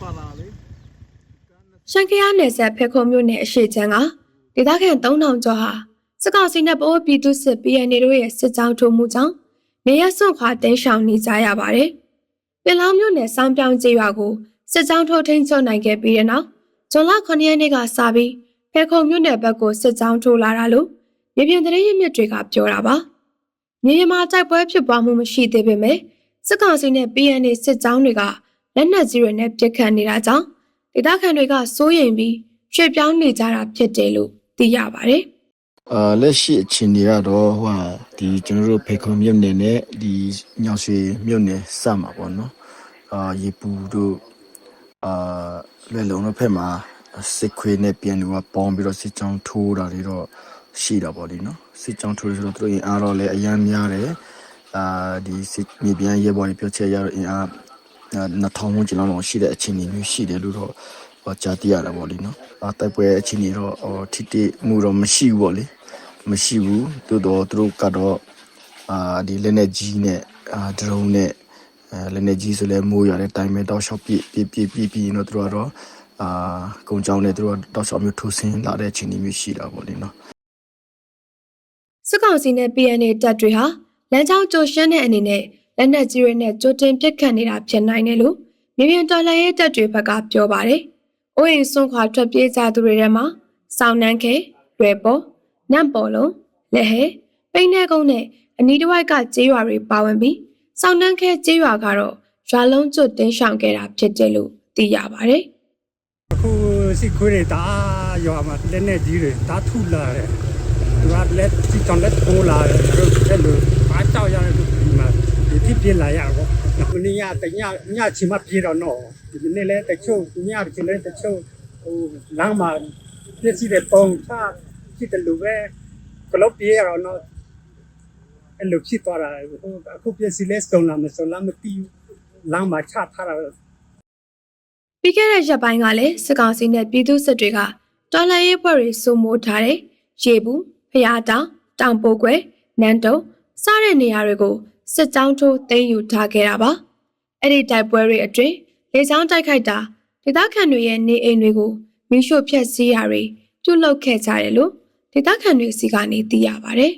ပါလာလေရှန်ကယားနယ်ဆက်ဖဲခုံမြို့နယ်အရှိချမ်းကဒေသခံ3000ကျော်ဟာစစ်ကောင်စီနဲ့ပိုးပြည်သူစစ် BNA တို့ရဲ့စစ်ကြောင်းထိုးမှုကြောင့်နေရစွန့်ခွာတင်းရှောင်နေကြရပါတယ်။ပင်လောင်မြို့နယ်စောင်းပြောင်းကျေးရွာကိုစစ်ကြောင်းထိုးထိန်းချုပ်နိုင်ခဲ့ပြီးတဲ့နောက်ဇွန်လ9ရက်နေ့ကစပြီးဖဲခုံမြို့နယ်ဘက်ကိုစစ်ကြောင်းထိုးလာတာလို့မြေပြင်သတင်းရင်းမြစ်တွေကပြောတာပါ။မြေပြင်မှာတိုက်ပွဲဖြစ်ပွားမှုမရှိသေးပေမဲ့စစ်ကောင်စီနဲ့ BNA စစ်ကြောင်းတွေက လက်နက်ကြီးတွေနဲ့ပစ်ခတ်နေတာကြောင့်ဒေသခံတွေကစိုးရိမ်ပြီးရွှေ့ပြောင်းနေကြတာဖြစ်တယ်လို့သိရပါတယ်အာလက်ရှိအခြေအနေကတော့ဟိုဟာဒီကျွန်တော်တို့ဖေခုံမြို့နယ်နဲ့ဒီညောင်ရွှေမြို့နယ်စမှာပေါ့နော်အာရေပူတို့အာလွယ်လုံးတို့ဖက်မှာစစ်ခွေးနဲ့ပြန်လို့ပေါင်းပြီးတော့စစ်ကြောင်းထိုးတာတွေတော့ရှိတာပေါ့လေနော်စစ်ကြောင်းထိုးလို့ဆိုတော့သူတို့ရင်အားတော့လည်းအယမ်းများတယ်အာဒီစစ်မြေပြန်ရဲဘော်တွေပြောချက်ရတော့အင်အား 2000ဝန်းကျင်လောက်တော့ရှိတဲ့အခြေအနေမျိုးရှိတယ်လို့တော့ဟောကြားသိရတာပေါ့လေနော်အာတိုက်ပွဲအခြေအနေတော့ဟောထိတိမှုတော့မရှိဘူးပေါ့လေမရှိဘူးသို့တော့သူတို့ကတော့အာဒီလက်နေကြီးနဲ့အာဒရုန်းနဲ့အဲလက်နေကြီးဆိုလဲမိုးရတဲ့တိုင်မဲ့တောက်လျှောက်ပြည့်ပြည့်ပြည့်ပြည့်ပြည့်တော့သူတို့ကတော့အာကုံကြောင်းနဲ့သူတို့ကတောက်လျှောက်မျိုးထိုးဆင်းလာတဲ့အချိန်ကြီးမျိုးရှိတာပေါ့လေနော်စစ်ကောင်စီနဲ့ PNA တပ်တွေဟာလမ်းကြောင်းကြိုရှင်းတဲ့အနေနဲ့ လက်နက်ကြီးတွေနဲ့ကြိုတင်ပစ်ခတ်နေတာဖြစ်နိုင်တယ်လို့မြေပြင်တော်လှန်ရေးတပ်တွေဘက်ကပြောပါတယ်။အိုးအိမ်ဆွန့်ခွာထွက်ပြေးကြသူတွေထဲမှာစောင်းနှန်းခဲ၊ရွယ်ပေါ်၊နန့်ပေါ်လုံး၊လက်ဟဲ၊ပိန်းထဲကုန်းနဲ့အနီးတစ်ဝိုက်ကကျေးရွာတွေပါဝင်ပြီးစောင်းနှန်းခဲကျေးရွာကတော့ရွာလုံးကျွတ်တင်းရှောင်ခဲ့တာဖြစ်တယ်လို့သိရပါတယ်အခုစစ်ခွေးတွေဒါရွာမှာလက်နဲ့ကြီးတွေဒါထုလာတယ်သူကလက်စီတောင်လက်ထိုးလာတယ်သူတို့အဲ့လိုအားကြောက်ရတဲ့လူဒီမှာဒီဖြစ် ပြလာရတော့မင်းရတညညချီမပြေတော့နော်ဒီနေ့လဲတချို့ညချီလဲတချို့ဟိုလမ်းမှာပြည့်စည်တဲ့ပုံချဖြစ်တယ်လို့ပဲကလပ်ပြေရတော့နော်အဲ့လိုဖြစ်သွားတာဟိုအခုပြည့်စည်လဲစုံလာမစုံလာမသိဘူးလမ်းမှာချထားတာ။ပြီးခဲ့တဲ့ရက်ပိုင်းကလည်းစစ်ကောင်စီနဲ့ပြည်သူစစ်တွေကတော်လှန်ရေးဖွဲ့တွေစုမိုးထားတဲ့ရေဘူး၊ဖျားတောင်၊တောင်ပိုကွယ်၊နန်းတုံစတဲ့နေရာတွေကို စစ်ကြောင်းထိုးသိမ်းယူထားခဲ့တာပါ။အဲ့ဒီတိုက်ပွဲတွေအတွင်းလေကြောင်းတိုက်ခိုက်တာဒေသခံတွေရဲ့နေအိမ်တွေကိုမိရှို့ဖျက်ဆီးရာတွေပြုလုပ်ခဲ့ကြတယ်လို့ဒေသခံတွေစီကနေသိရပါတယ်